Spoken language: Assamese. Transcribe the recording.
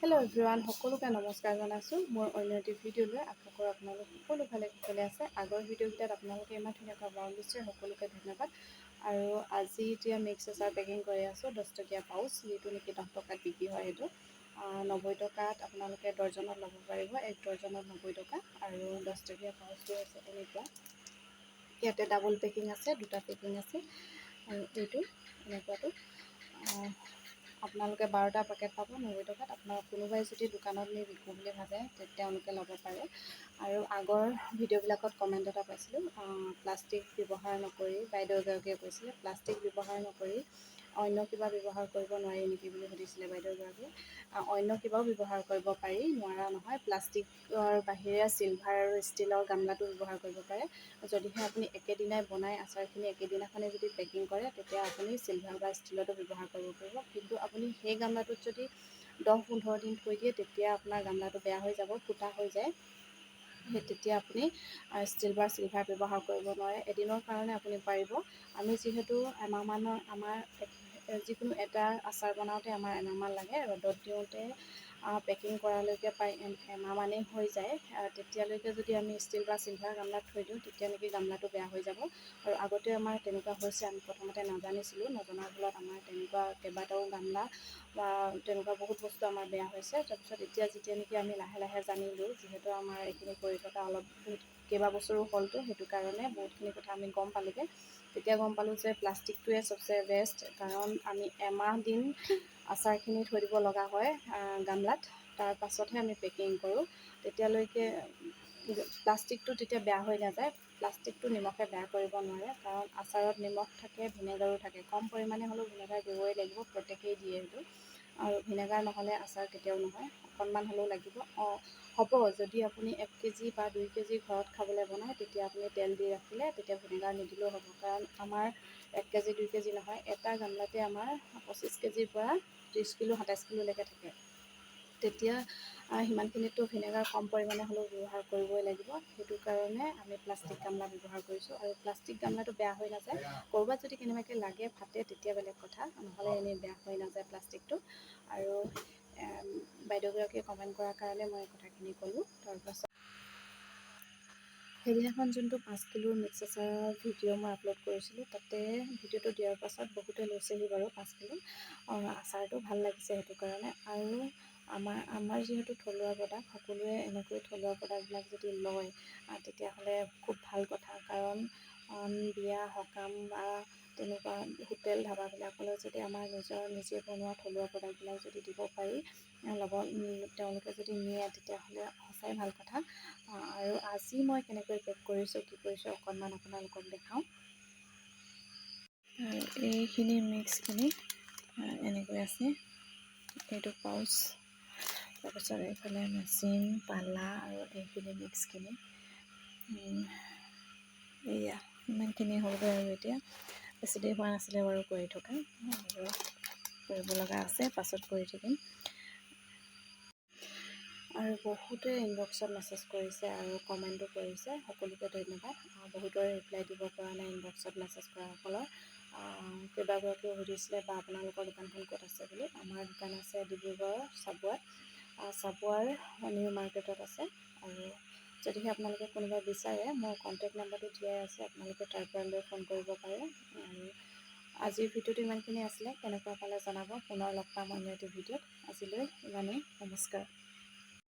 হেল্ল' এভৰিৱান সকলোকে নমস্কাৰ জনাইছোঁ। মোৰ অন্য এটি ভিডিঅ'লৈ আশা কৰোঁ আপোনালোক সকলো ভালে কুশলে আছে। আগৰ ভিডিঅ'কেইটাত আপোনালোকে ইমান ধুনীয়াকৈ ব্ৰাউন দিছে সকলোকে ধন্যবাদ। আৰু আজি এতিয়া মিক্স আচাৰ পেকিং কৰি আছোঁ দহ টকীয়া পাউচ যিটো নেকি দহ টকাত বিক্ৰী হয় সেইটো নব্বৈ টকাত আপোনালোকে ডৰ্জনত ল'ব পাৰিব এক ডৰ্জনত নব্বৈ টকা। আৰু দহ টকীয়া পাউচটো হৈছে তেনেকুৱা। ইয়াতে ডাবল পেকিং আছে দুটা পেকিং আছে। আৰু এইটো এনেকুৱাটো। আপোনালোকে বাৰটা পেকেট পাব নব্বৈ টকাত। আপোনাৰ কোনোবাই যদি দোকানত নি বিকোঁ বুলি ভাবে তেওঁলোকে ল'ব পাৰে। আৰু আগৰ ভিডিঅ'বিলাকত কমেণ্ট এটা পাইছিলোঁ প্লাষ্টিক ব্যৱহাৰ নকৰি বাইদেউ এগৰাকীয়ে কৈছিলে প্লাষ্টিক ব্যৱহাৰ নকৰি অন্য কিবা ব্যৱহাৰ কৰিব নোৱাৰি নেকি? বুলি সুধিছিলে বাইদেউগৰাকীয়ে। অন্য কিবাও ব্যৱহাৰ কৰিব পাৰি নোৱাৰা নহয়। প্লাষ্টিকৰ বাহিৰে চিলভাৰ আৰু ষ্টীলৰ গামলাটো ব্যৱহাৰ কৰিব পাৰে। যদিহে আপুনি একেদিনাই বনাই আচাৰখিনি একেদিনাখনে যদি পেকিং কৰে তেতিয়া আপুনি চিলভাৰ বা ষ্টীলতো ব্যৱহাৰ কৰিব পাৰিব। কিন্তু আপুনি সেই গামলাটোত যদি দহ পোন্ধৰ দিন থৈ দিয়ে তেতিয়া আপোনাৰ গামলাটো বেয়া হৈ যাব ফুটা হৈ যায়। সেই তেতিয়া আপুনি ষ্টীল বা চিলভাৰ ব্যৱহাৰ কৰিব নোৱাৰে। এদিনৰ কাৰণে আপুনি পাৰিব। আমি যিহেতু এমাহমানৰ আমাৰ যিকোনো এটা আচাৰ বনাওঁতে আমাৰ এমাহমান লাগে ৰ'দত দিওঁতে পেকিং কৰালৈকে প্ৰায় এমাহমানেই হৈ যায়। তেতিয়ালৈকে যদি আমি ষ্টীল বা চিলভাৰ গামলাত থৈ দিওঁ তেতিয়া নেকি গামলাটো বেয়া হৈ যাব। আৰু আগতে আমাৰ তেনেকুৱা হৈছে আমি প্ৰথমতে নাজানিছিলোঁ নজনাৰ ফলত আমাৰ তেনেকুৱা কেইবাটাও গামলা বা তেনেকুৱা বহুত বস্তু আমাৰ বেয়া হৈছে। তাৰপিছত এতিয়া যেতিয়া নেকি আমি লাহে লাহে জানিলোঁ যিহেতু আমাৰ এইখিনি কৰি থকা অলপ কেইবাবছৰো হ'লতো সেইটো কাৰণে বহুতখিনি কথা আমি গম পালোঁগৈ। তেতিয়া গম পালোঁ যে প্লাষ্টিকটোৱে চবচে বেষ্ট কাৰণ আমি এমাহ দিন আচাৰখিনি থৈ দিব লগা হয় গামলাত। তাৰ পাছতহে আমি পেকিং কৰোঁ। তেতিয়ালৈকে প্লাষ্টিকটো তেতিয়া বেয়া হৈ নাযায়। প্লাষ্টিকটো নিমখে বেয়া কৰিব নোৱাৰে কাৰণ আচাৰত নিমখ থাকে ভিনেগাৰো থাকে। কম পৰিমাণে হ'লেও ভিনেগাৰ দিবই লাগিব প্ৰত্যেকেই দিয়ে সেইটো। আৰু ভিনেগাৰ নহ'লে আচাৰ কেতিয়াও নহয়। অকণমান হ'লেও লাগিব। অঁ হ'ব যদি আপুনি এক কেজি বা দুই কেজি ঘৰত খাবলৈ বনায় তেতিয়া আপুনি তেল দি ৰাখিলে তেতিয়া ভিনেগাৰ নিদিলেও হ'ব। কাৰণ আমাৰ এক কেজি দুই কেজি নহয় এটা গামলাতে আমাৰ পঁচিছ কেজিৰ পৰা ত্ৰিছ কিলো সাতাইছ কিলোলৈকে থাকে। তেতিয়া সিমানখিনিতো ভিনেগাৰ কম পৰিমাণে হ'লেও ব্যৱহাৰ কৰিবই লাগিব। সেইটো কাৰণে আমি প্লাষ্টিক গামলা ব্যৱহাৰ কৰিছোঁ। আৰু প্লাষ্টিক গামলাটো বেয়া হৈ নাযায়। ক'ৰবাত যদি কেনেবাকৈ লাগে ফাটে তেতিয়া বেলেগ কথা। নহ'লে এনেই বেয়া হৈ নাযায় প্লাষ্টিকটো। আৰু বাইদেউগৰাকীয়ে কমেণ্ট কৰাৰ কাৰণে মই কথাখিনি ক'লোঁ। তাৰপাছত সেইদিনাখন যোনটো পাঁচ কিলোৰ মিক্স আচাৰৰ ভিডিঅ' মই আপলোড কৰিছিলোঁ তাতে ভিডিঅ'টো দিয়াৰ পাছত বহুতে লৈছেহি বাৰু পাঁচ কিলো। আচাৰটো ভাল লাগিছে সেইটো কাৰণে। আৰু আমাৰ আমাৰ যিহেতু থলুৱা প্ৰডাক্ট সকলোৱে এনেকৈ থলুৱা প্ৰডাক্টবিলাক যদি লয় তেতিয়াহ'লে খুব ভাল কথা। কাৰণ বিয়া সকাম বা তেনেকুৱা হোটেল ধাবাবিলাকলৈ যদি আমাৰ নিজৰ নিজে বনোৱা থলুৱা প্ৰডাক্টবিলাক যদি দিব পাৰি ল'ব তেওঁলোকে যদি নিয়ে তেতিয়াহ'লে সঁচাই ভাল কথা। আৰু আজি মই কেনেকৈ পেক কৰিছোঁ কি কৰিছোঁ অকণমান আপোনালোকক দেখাওঁ। এইখিনি মিক্সখিনি এনেকৈ আছে। এইটো পাউচ তাৰপিছত এইফালে মেচিন পালা আৰু এইখিনি মিক্সখিনি এয়া ইমানখিনি হ'লগৈ আৰু এতিয়া। বেছি দেৰি হোৱা নাছিলে বাৰু কৰি থকা আৰু কৰিব লগা আছে পাছত কৰি থাকিম। আৰু বহুতে ইনবক্সত মেছেজ কৰিছে আৰু কমেণ্টো কৰিছে সকলোকে ধন্যবাদ। বহুতৰে ৰিপ্লাই দিব পৰা নাই ইনবক্সত মেছেজ কৰাসকলৰ কেইবাগৰাকীও সুধিছিলে বা আপোনালোকৰ দোকানখন ক'ত আছে বুলি? আমাৰ দোকান আছে ডিব্ৰুগড়ৰ চাবুৱাত। চাবুৱাৰ নিউ মাৰ্কেটত আছে। আৰু যদিহে আপোনালোকে কোনোবাই বিচাৰে মোৰ কণ্টেক্ট নাম্বাৰটো দিয়াই আছে আপোনালোকে তাৰ পৰা লৈ ফোন কৰিব পাৰে। আৰু আজিৰ ভিডিঅ'টো ইমানখিনি আছিলে কেনেকুৱা পালে জনাব পুনৰ লগ পাম অন্য এটি ভিডিঅ'ত। আজিলৈ ইমানেই নমস্কাৰ।